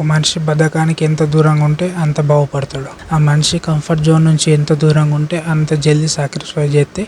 ఒక మనిషి బద్ధకానికి ఎంత దూరంగా ఉంటే అంత బాగుపడతాడు. ఆ మనిషి కంఫర్ట్ జోన్ నుంచి ఎంత దూరంగా ఉంటే అంత జల్దీ సాక్రిఫైస్ చేస్తే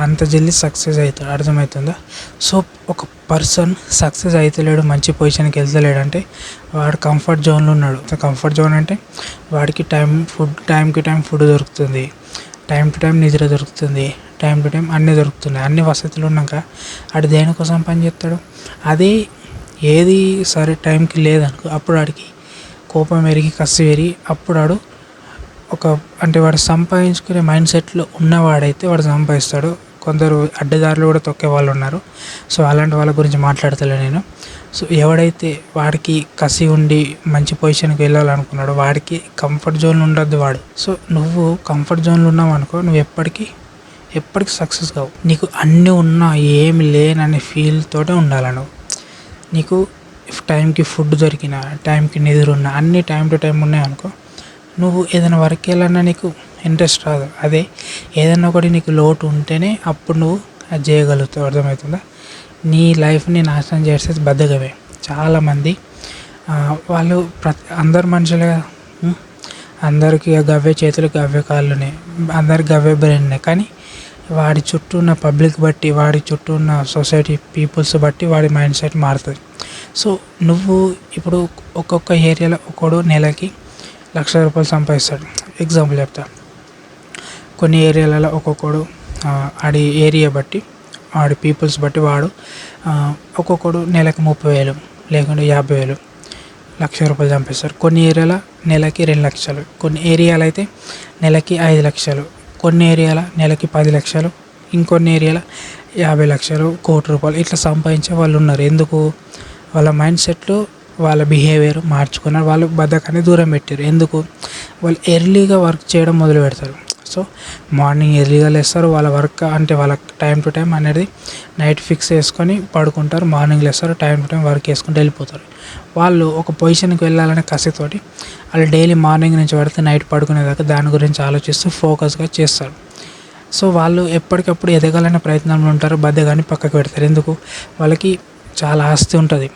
అంత జల్దీ సక్సెస్ అవుతాడు. అర్థమవుతుందా? సో ఒక పర్సన్ సక్సెస్ అవుతలేడు మంచి పొజిషన్కి వెళ్తలేడు అంటే వాడు కంఫర్ట్ జోన్లో ఉన్నాడు. కంఫర్ట్ జోన్ అంటే వాడికి టైం ఫుడ్ టైంకి టైం ఫుడ్ దొరుకుతుంది. టైం టు టైం నిద్ర దొరుకుతుంది. టైం టు టైం అన్నీ దొరుకుతున్నాయి. అన్ని వసతులు ఉన్నాక ఆడు దేనికోసం పని చేస్తాడు? అదే ఏది సరే టైంకి లేదనుకో అప్పుడు వాడికి కోపం పెరిగి కసి పెరిగి అప్పుడు వాడు ఒక అంటే వాడు సంపాదించుకునే మైండ్ సెట్లో ఉన్నవాడైతే వాడు సంపాదిస్తాడు. కొందరు అడ్డదారులు కూడా తొక్కే వాళ్ళు ఉన్నారు. సో అలాంటి వాళ్ళ గురించి మాట్లాడతలే నేను. సో ఎవడైతే వాడికి కసి ఉండి మంచి పొజిషన్కి వెళ్ళాలనుకున్నాడో వాడికి కంఫర్ట్ జోన్ ఉండద్దు వాడు. సో నువ్వు కంఫర్ట్ జోన్లో ఉన్నావు అనుకో నువ్వు ఎప్పటికీ ఎప్పటికీ సక్సెస్ కావు. నీకు అన్నీ ఉన్నా ఏమి లేననే ఫీల్ తోటే ఉండాలి నువ్వు? నీకు టైంకి ఫుడ్ దొరికిన టైంకి నిద్ర ఉన్న అన్ని టైం టు టైం ఉన్నాయనుకో నువ్వు ఏదైనా వర్క్ వెళ్ళాలన్నా నీకు ఇంట్రెస్ట్ రాదు. అదే ఏదైనా ఒకటి నీకు లోటు ఉంటేనే అప్పుడు నువ్వు అది చేయగలుగుతావు. అర్థమవుతుందా? నీ లైఫ్ని నాశనం చేసేది బద్దగవే చాలామంది వాళ్ళు ప్రతి అందరు మనుషులే అందరికీ గవ్వే చేతులు గవ్వే కాళ్ళునే. అందరికి గవ్వే బ్రెయిన్ కానీ వాడి చుట్టూ ఉన్న పబ్లిక్ బట్టి వాడి చుట్టూ ఉన్న సొసైటీ పీపుల్స్ బట్టి వాడి మైండ్ సెట్ మారుతుంది. సో నువ్వు ఇప్పుడు ఒక్కొక్క ఏరియాలో ఒక్కడు నెలకి లక్ష రూపాయలు సంపాదిస్తాడు. ఎగ్జాంపుల్ చెప్తా. కొన్ని ఏరియాలలో ఒక్కొక్కడు ఆడి ఏరియా బట్టి ఆడి పీపుల్స్ బట్టి వాడు ఒక్కొక్కడు నెలకు ముప్పై వేలు లేకుంటే యాభై వేలు లక్ష రూపాయలు చంపేస్తారు కొన్ని ఏరియాల నెలకి రెండు లక్షలు కొన్ని ఏరియాలు అయితే నెలకి ఐదు లక్షలు కొన్ని ఏరియాల నెలకి పది లక్షలు ఇంకొన్ని ఏరియాల యాభై లక్షలు కోటి రూపాయలు ఇట్లా సంపాదించే వాళ్ళు ఉన్నారు. ఎందుకు? వాళ్ళ మైండ్ సెట్లు వాళ్ళ బిహేవియర్ మార్చుకున్నారు. వాళ్ళు బద్ధకాన్ని దూరం పెట్టారు. ఎందుకు? వాళ్ళు ఎర్లీగా వర్క్ చేయడం మొదలు పెడతారు. సో మార్నింగ్ ఎర్లీగా లేస్తారు. వాళ్ళ వర్క్ అంటే వాళ్ళ టైం టు టైం అనేది నైట్ ఫిక్స్ చేసుకొని పడుకుంటారు. మార్నింగ్ లేస్తారు. టైం టు టైం వర్క్ చేసుకుంటూ వెళ్ళిపోతారు. వాళ్ళు ఒక పొజిషన్కి వెళ్ళాలనే కసితోటి వాళ్ళు డైలీ మార్నింగ్ నుంచి పడితే నైట్ పడుకునేదాకా దాని గురించి ఆలోచిస్తూ ఫోకస్గా చేస్తారు. సో వాళ్ళు ఎప్పటికప్పుడు ఎదగాలనే ప్రయత్నంలో ఉంటారు. బద్దగాన్ని పక్కకు పెడతారు. ఎందుకు? వాళ్ళకి చాలా ఆస్తి ఉంటుంది.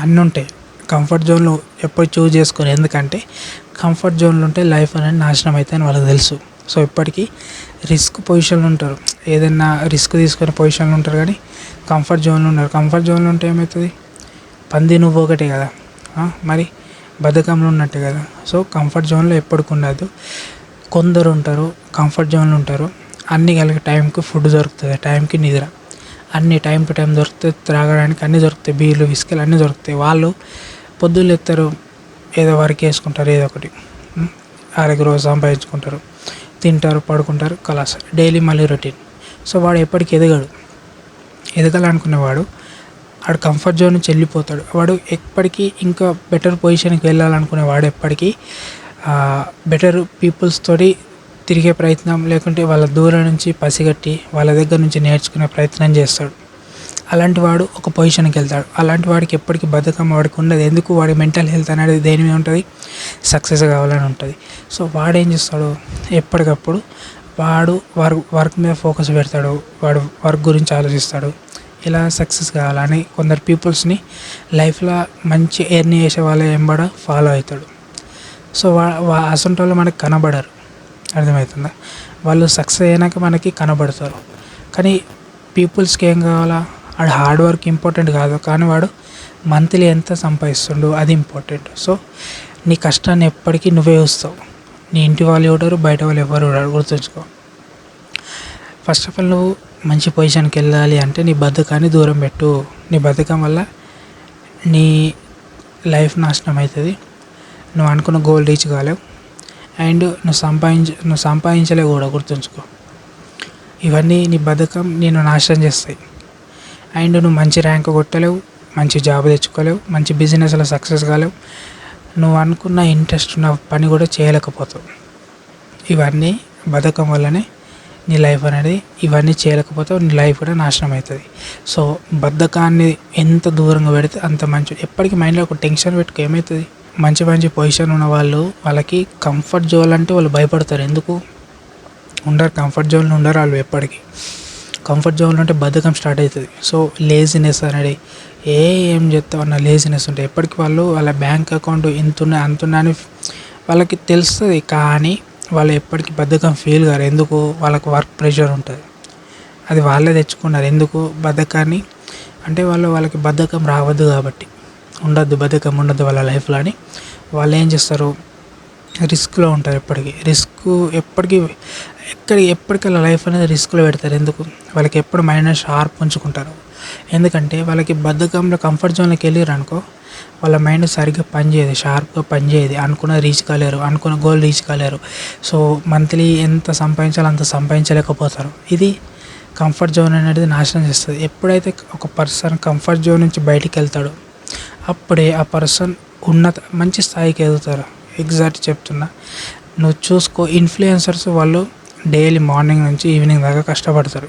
అన్నీ ఉంటాయి. కంఫర్ట్ జోన్లో ఎప్పుడు చూజ్ చేసుకోరు ఎందుకంటే కంఫర్ట్ జోన్లో ఉంటే లైఫ్ అనేది నాశనం అయితే అని వాళ్ళకి తెలుసు. సో ఇప్పటికీ రిస్క్ పొజిషన్లో ఉంటారు. ఏదైనా రిస్క్ తీసుకునే పొజిషన్లో ఉంటారు కానీ కంఫర్ట్ జోన్లో ఉన్నారు. కంఫర్ట్ జోన్లో ఉంటే ఏమవుతుంది? పంది నువ్వు ఒకటే కదా. మరి బద్ధకంలో ఉన్నట్టే కదా. సో కంఫర్ట్ జోన్లో ఎప్పటికి ఉండదు కొందరు ఉంటారు కంఫర్ట్ జోన్లో ఉంటారు. అన్ని కలిగి టైంకి ఫుడ్ దొరుకుతుంది. టైంకి నిద్ర. అన్ని టైం టు టైం దొరుకుతాయి త్రాగడానికి అన్నీ దొరుకుతాయి. బీర్లు విస్కీలు అన్నీ దొరుకుతాయి. వాళ్ళు పొద్దుళ్ళు ఎత్తారు ఏదో వర్క్ వేసుకుంటారు ఏదో ఒకటి. ఆరోగ్య రోజు సంపాదించుకుంటారు తింటారు పడుకుంటారు కలాస్. డైలీ మళ్ళీ రొటీన్. సో వాడు ఎప్పటికి ఎదగడు. ఎదగాలనుకునేవాడు వాడు కంఫర్ట్ జోన్ నుంచి వెళ్ళిపోతాడు. వాడు ఎప్పటికీ ఇంకా బెటర్ పొజిషన్కి వెళ్ళాలనుకునే వాడు ఎప్పటికీ బెటర్ పీపుల్స్ తోటి తిరిగే ప్రయత్నం లేకుంటే వాళ్ళ దూరం నుంచి పసిగట్టి వాళ్ళ దగ్గర నుంచి నేర్చుకునే ప్రయత్నం చేస్తాడు. అలాంటి వాడు ఒక పొజిషన్కి వెళ్తాడు. అలాంటి వాడికి ఎప్పటికీ బద్ధకం వాడికి ఉండదు. ఎందుకు? వాడి మెంటల్ హెల్త్ అనేది దేని మీద ఉంటుంది? సక్సెస్ కావాలని ఉంటుంది. సో వాడు ఏం చేస్తాడు? ఎప్పటికప్పుడు వాడు వర్క్ వర్క్ మీద ఫోకస్ పెడతాడు. వాడు వర్క్ గురించి ఆలోచిస్తాడు. ఇలా సక్సెస్ కావాలని కొందరు పీపుల్స్ని లైఫ్లో మంచి ఎర్న్ చేసే వాళ్ళ ఎంబడ ఫాలో అవుతాడు. సో వా వా- మనకు వాళ్ళు మనకి కనబడరు. అర్థమవుతుందా? వాళ్ళు సక్సెస్ అయినాక మనకి కనబడతారు. కానీ పీపుల్స్కి ఏం కావాలా? వాడు హార్డ్ వర్క్ ఇంపార్టెంట్ కాదు. కానీ వాడు మంత్లీ ఎంత సంపాదిస్తుండో అది ఇంపార్టెంట్ సో నీ కష్టాన్ని ఎప్పటికీ నువ్వే వస్తావు. నీ ఇంటి వాళ్ళు ఎవరు? బయట వాళ్ళు ఎవరు? గుర్తుంచుకో. ఫస్ట్ ఆఫ్ ఆల్ నువ్వు మంచి పొజిషన్కి వెళ్ళాలి అంటే నీ బద్ధకాన్ని దూరం పెట్టు. నీ బద్ధకం వల్ల నీ లైఫ్ నాశనం అవుతుంది. నువ్వు అనుకున్న గోల్ రీచ్ కాలేవు. అండ్ నువ్వు సంపాదించ నువ్వు సంపాదించలేవు కూడా గుర్తుంచుకో. ఇవన్నీ నీ బద్ధకం నేను నాశనం చేస్తాయి. అండ్ నువ్వు మంచి ర్యాంక్ కొట్టలేవు మంచి జాబ్ తెచ్చుకోలేవు మంచి బిజినెస్లో సక్సెస్ కాలేవు. నువ్వు అనుకున్న ఇంట్రెస్ట్ ఉన్న పని కూడా చేయలేకపోతావు. ఇవన్నీ బతకం వల్లనే నీ లైఫ్ అనేది ఇవన్నీ చేయలేకపోతే నీ లైఫ్ కూడా నాశనం అవుతుంది. సో బద్ధకాన్ని ఎంత దూరంగా పెడితే అంత మంచిది ఎప్పటికీ మైండ్లో ఒక టెన్షన్ పెట్టుకో ఏమవుతుంది? మంచి మంచి పొజిషన్ ఉన్న వాళ్ళు వాళ్ళకి కంఫర్ట్ జోన్ అంటే వాళ్ళు భయపడతారు. ఎందుకు? ఉండరు కంఫర్ట్ జోన్లో ఉండరు వాళ్ళు ఎప్పటికీ. కంఫర్ట్ జోన్లో ఉంటే బద్ధకం స్టార్ట్ అవుతుంది. సో లేజినెస్ అనేది ఏ ఏం చేస్తావు అన్న లేజినెస్ ఉంటే ఎప్పటికీ వాళ్ళు వాళ్ళ బ్యాంక్ అకౌంట్ ఇంత ఉన్నాయి అంత ఉన్నాయి అని వాళ్ళకి తెలుస్తుంది. కానీ వాళ్ళు ఎప్పటికీ బద్ధకం ఫీల్ కారు. ఎందుకు? వాళ్ళకు వర్క్ ప్రెషర్ ఉంటుంది. అది వాళ్ళే తెచ్చుకున్నారు. ఎందుకు? బద్ధకాన్ని అంటే వాళ్ళు వాళ్ళకి బద్ధకం రావద్దు కాబట్టి. ఉండద్దు బద్ధకం ఉండద్దు వాళ్ళ లైఫ్లో అని. వాళ్ళు ఏం చేస్తారు? రిస్క్లో ఉంటారు ఎప్పటికీ. రిస్క్ ఎప్పటికీ ఎక్కడికి ఎప్పటికీ లైఫ్ అనేది రిస్క్లో పెడతారు. ఎందుకు? వాళ్ళకి ఎప్పుడు మైండ్ షార్ప్ ఉంచుకుంటారు. ఎందుకంటే వాళ్ళకి బద్ధకంలో కంఫర్ట్ జోన్లోకి వెళ్ళారు అనుకో వాళ్ళ మైండ్ సరిగ్గా పనిచేయదు షార్ప్గా పనిచేయదు అనుకున్న రీచ్ కాలేరు అనుకున్న గోల్ రీచ్ కాలేరు. సో మంత్లీ ఎంత సంపాదించాలో అంత సంపాదించలేకపోతారు. ఇది కంఫర్ట్ జోన్ అనేది నాశనం చేస్తుంది. ఎప్పుడైతే ఒక పర్సన్ కంఫర్ట్ జోన్ నుంచి బయటికి వెళ్తాడో అప్పుడే ఆ పర్సన్ ఉన్నత మంచి స్థాయికి ఎదుగుతారు. ఎగ్జాక్ట్ చెప్తున్నా. నువ్వు చూసుకో ఇన్ఫ్లుయెన్సర్స్ వాళ్ళు డైలీ మార్నింగ్ నుంచి ఈవినింగ్ దాకా కష్టపడతారు.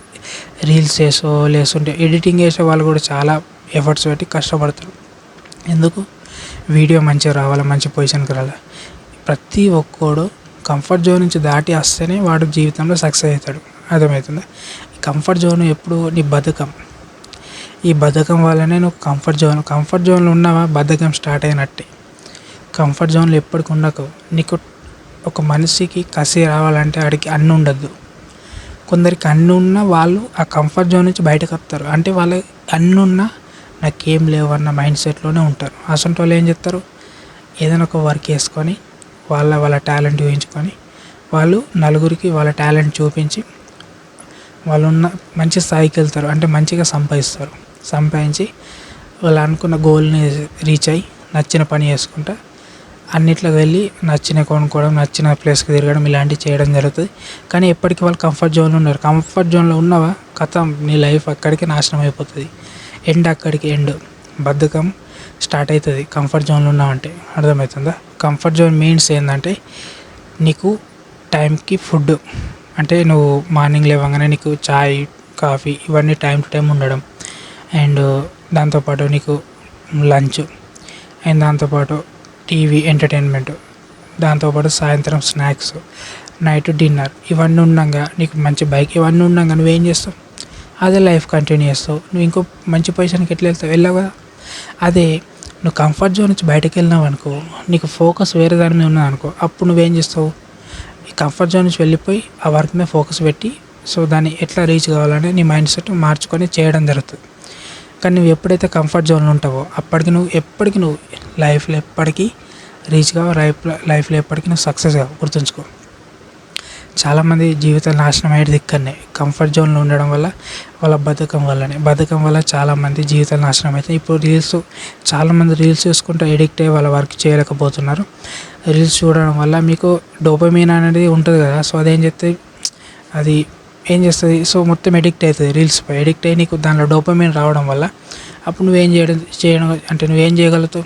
రీల్స్ చేసో లేకుంటే ఎడిటింగ్ చేసే వాళ్ళు కూడా చాలా ఎఫర్ట్స్ పెట్టి కష్టపడతారు. ఎందుకు? వీడియో మంచిగా రావాలి మంచి పొజిషన్కి రావాలి? ప్రతి ఒక్కడు కంఫర్ట్ జోన్ నుంచి దాటి వస్తేనే వాడు జీవితంలో సక్సెస్ అవుతాడు. అర్థమవుతుందా? కంఫర్ట్ జోన్ ఎప్పుడు నీ బతుకం. ఈ బద్ధకం వల్లనే నువ్వు కంఫర్ట్ జోన్ కంఫర్ట్ జోన్లో ఉన్నావా? బద్ధకం స్టార్ట్ అయినట్టే. కంఫర్ట్ జోన్లో ఎప్పటికి ఉండకు. నీకు ఒక మనిషికి కసి రావాలంటే ఆడికి అన్ని ఉండద్దు. కొందరికి అన్ను ఉన్న వాళ్ళు ఆ కంఫర్ట్ జోన్ నుంచి బయటకు వస్తారు. అంటే వాళ్ళ అన్నున్నా నాకేం లేవు అన్న మైండ్ సెట్లోనే ఉంటారు. అసంటి వాళ్ళు ఏం చెప్తారు ఏదైనా ఒక వర్క్ వేసుకొని వాళ్ళ వాళ్ళ టాలెంట్ చూపించుకొని వాళ్ళు నలుగురికి వాళ్ళ టాలెంట్ చూపించి వాళ్ళున్న మంచి స్థాయికి వెళ్తారు. అంటే మంచిగా సంపాదిస్తారు. సంపాదించి వాళ్ళు అనుకున్న గోల్ని రీచ్ అయ్యి నచ్చిన పని చేసుకుంటా అన్నిట్లో వెళ్ళి నచ్చిన కొనుక్కోవడం నచ్చిన ప్లేస్కి తిరగడం ఇలాంటివి చేయడం జరుగుతుంది. కానీ ఎప్పటికీ వాళ్ళు కంఫర్ట్ జోన్లో ఉన్నారు. కంఫర్ట్ జోన్లో ఉన్నావా? కథం నీ లైఫ్ అక్కడికి నాశనం అయిపోతుంది. ఎండ్ అక్కడికి ఎండ్ బద్ధకం స్టార్ట్ అవుతుంది. కంఫర్ట్ జోన్లో ఉన్నావంటే అర్థమవుతుందా? కంఫర్ట్ జోన్ మీన్స్ ఏంటంటే నీకు టైంకి ఫుడ్ అంటే నువ్వు మార్నింగ్ లేవగానే నీకు చాయ్ కాఫీ ఇవన్నీ టైం టు టైం ఉండడం. అండ్ దాంతోపాటు నీకు లంచ్ అండ్ దాంతోపాటు టీవీ ఎంటర్టైన్మెంట్ దాంతోపాటు సాయంత్రం స్నాక్స్ నైట్ డిన్నర్ ఇవన్నీ ఉండగా నీకు మంచి బైక్ ఇవన్నీ ఉండగా నువ్వేం చేస్తావు? అదే లైఫ్ కంటిన్యూ చేస్తావు. నువ్వు ఇంకో మంచి పొజిషన్కి ఎట్లా వెళ్తావు? వెళ్ళావు కదా? అదే నువ్వు కంఫర్ట్ జోన్ నుంచి బయటకు వెళ్ళినావు అనుకో నీకు ఫోకస్ వేరే దాని మీద ఉన్నది అనుకో అప్పుడు నువ్వేం చేస్తావు? ఈ కంఫర్ట్ జోన్ నుంచి వెళ్ళిపోయి ఆ వర్క్ మీద ఫోకస్ పెట్టి సో దాన్ని ఎట్లా రీచ్ కావాలని నీ మైండ్ సెట్ మార్చుకొని చేయడం జరుగుతుంది. కానీ నువ్వు ఎప్పుడైతే కంఫర్ట్ జోన్లో ఉంటావో అప్పటికి నువ్వు ఎప్పటికీ నువ్వు లైఫ్లో ఎప్పటికీ రీచ్ కావు లైఫ్లో లైఫ్లో ఎప్పటికీ నువ్వు సక్సెస్ కావు. గుర్తుంచుకో. చాలామంది జీవితం నాశనం అయ్యేది ఇక్కడనే కంఫర్ట్ జోన్లో ఉండడం వల్ల వాళ్ళ బద్ధకం వల్లనే. బద్ధకం వల్ల చాలామంది జీవితాలు నాశనం అవుతాయి. ఇప్పుడు రీల్స్ చాలామంది రీల్స్ చూసుకుంటూ ఎడిక్ట్ అయ్యి వాళ్ళ వర్క్ చేయలేకపోతున్నారు. రీల్స్ చూడడం వల్ల మీకు డోపమీన్ అనేది ఉంటుంది కదా. సో అదేం చేస్తే అది ఏం చేస్తుంది? సో మొత్తం ఎడిక్ట్ అవుతుంది రీల్స్పై ఎడిక్ట్ అయ్యి నీకు దానిలో డోపమీన్ రావడం వల్ల అప్పుడు నువ్వేం చేయడం చేయడం అంటే నువ్వేం చేయగలుగుతావు?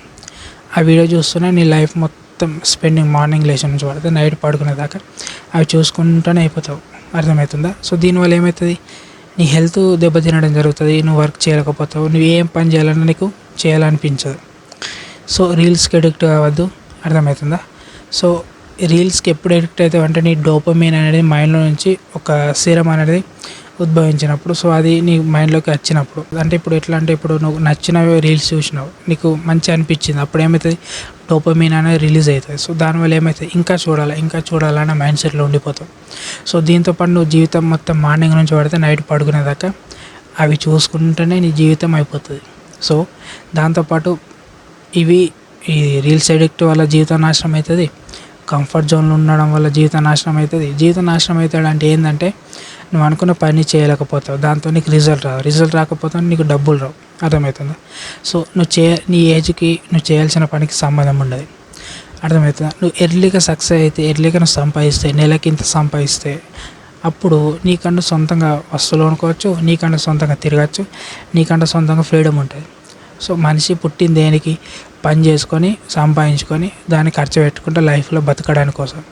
ఆ వీడియో చూస్తూనే నీ లైఫ్ మొత్తం స్పెండింగ్ మార్నింగ్ లేచిన నుంచి పడితే నైట్ పడుకునే దాకా అవి చూసుకుంటూనే అయిపోతావు. అర్థమవుతుందా? సో దీనివల్ల ఏమవుతుంది నీ హెల్త్ దెబ్బతినడం జరుగుతుంది నువ్వు వర్క్ చేయలేకపోతావు నువ్వు ఏం పని చేయాలన్నా నీకు చేయాలనిపించదు. సో రీల్స్కి అడిక్ట్ కావద్దు అర్థమవుతుందా? సో రీల్స్కి ఎప్పుడు ఎడిక్ట్ అవుతావు అంటే నీ డోపమీన్ అనేది మైండ్లో నుంచి ఒక సీరం అనేది ఉద్భవించినప్పుడు సో అది నీ మైండ్లోకి వచ్చినప్పుడు. అంటే ఇప్పుడు ఎట్లా అంటే ఇప్పుడు నువ్వు నచ్చిన రీల్స్ చూసినావు నీకు మంచి అనిపించింది అప్పుడు ఏమవుతుంది డోపమీన్ అనేది రిలీజ్ అవుతుంది. సో దానివల్ల ఏమవుతుంది ఇంకా చూడాలి ఇంకా చూడాలన్న మైండ్ సెట్లో ఉండిపోతావు. సో దీంతోపాటు నువ్వు జీవితం మొత్తం మార్నింగ్ నుంచి పడితే నైట్ పడుకునేదాకా అవి చూసుకుంటూనే నీ జీవితం అయిపోతుంది. సో దాంతోపాటు ఇవి ఈ రీల్స్ ఎడిక్ట్ వల్ల జీవితం నాశనం అవుతుంది. కంఫర్ట్ జోన్లో ఉండడం వల్ల జీవితం నాశనం అవుతుంది. జీవితం నాశనం అవుతాడు అంటే ఏంటంటే నువ్వు అనుకున్న పని చేయలేకపోతావు. దాంతో నీకు రిజల్ట్ రావు. రిజల్ట్ రాకపోతే నీకు డబ్బులు రావు. అర్థమవుతుందా? సో నువ్వు చే నీ ఏజ్కి నువ్వు చేయాల్సిన పనికి సంబంధం ఉండదు. అర్థమవుతుందా? నువ్వు ఎర్లీగా సక్సెస్ అయితే ఎర్లీగా నువ్వు సంపాదిస్తే నెలకి ఇంత సంపాదిస్తే అప్పుడు నీకంటూ సొంతంగా వస్తువులు అనుకోవచ్చు నీకంటూ సొంతంగా తిరగచ్చు నీకంటూ సొంతంగా ఫ్రీడమ్ ఉంటుంది. సో మనిషి పుట్టిన దేనికి పని చేసుకొని సంపాదించుకొని దాన్ని ఖర్చు పెట్టుకుంటే లైఫ్లో బతకడానికి కోసం.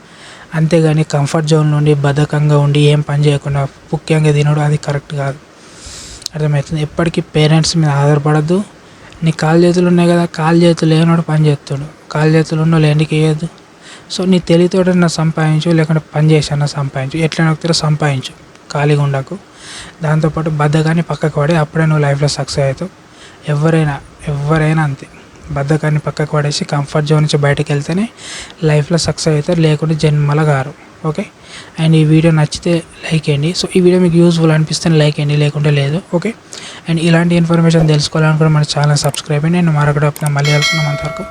అంతేగాని కంఫర్ట్ జోన్ నుండి బద్ధకంగా ఉండి ఏం పని చేయకుండా ముఖ్యంగా తినడం అది కరెక్ట్ కాదు. అర్థమవుతుంది? ఎప్పటికీ పేరెంట్స్ మీద ఆధారపడద్దు. నీ కాలు చేతులు ఉన్నాయి కదా కాలు చేతులు లేనివాడు పని చేస్తాడు. కాలు చేతులు ఉన్న వాళ్ళు ఎందుకు వేయద్దు? సో నీ తెలివితోటన్నా సంపాదించు లేకుంటే పని చేసన్నా సంపాదించు. ఎట్లా నొక్కుతారో సంపాదించు. ఖాళీగా ఉండకు. దాంతోపాటు బద్దగాన్ని పక్కకు పడి అప్పుడే నువ్వు లైఫ్లో సక్సెస్ అవుతావు. ఎవరైనా ఎవరైనా అంతే. బద్ధకాన్ని పక్కకు పడేసి కంఫర్ట్ జోన్ నుంచి బయటకు వెళ్తేనే లైఫ్లో సక్సెస్ అవుతారు లేకుంటే జన్మల గారు. ఓకే? అండ్ ఈ వీడియో నచ్చితే లైక్ చేయండి. సో ఈ వీడియో మీకు యూస్ఫుల్ అనిపిస్తే లైక్ చేయండి లేకుంటే లేదు. ఓకే? అండ్ ఇలాంటి ఇన్ఫర్మేషన్ తెలుసుకోవాలనుకుంటే మన ఛానల్ సబ్స్క్రైబ్ అయ్యి నేను మరొకటి మళ్ళీ వెళ్తున్నాం అంతవరకు.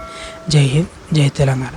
జై హింద్ జై తెలంగాణ.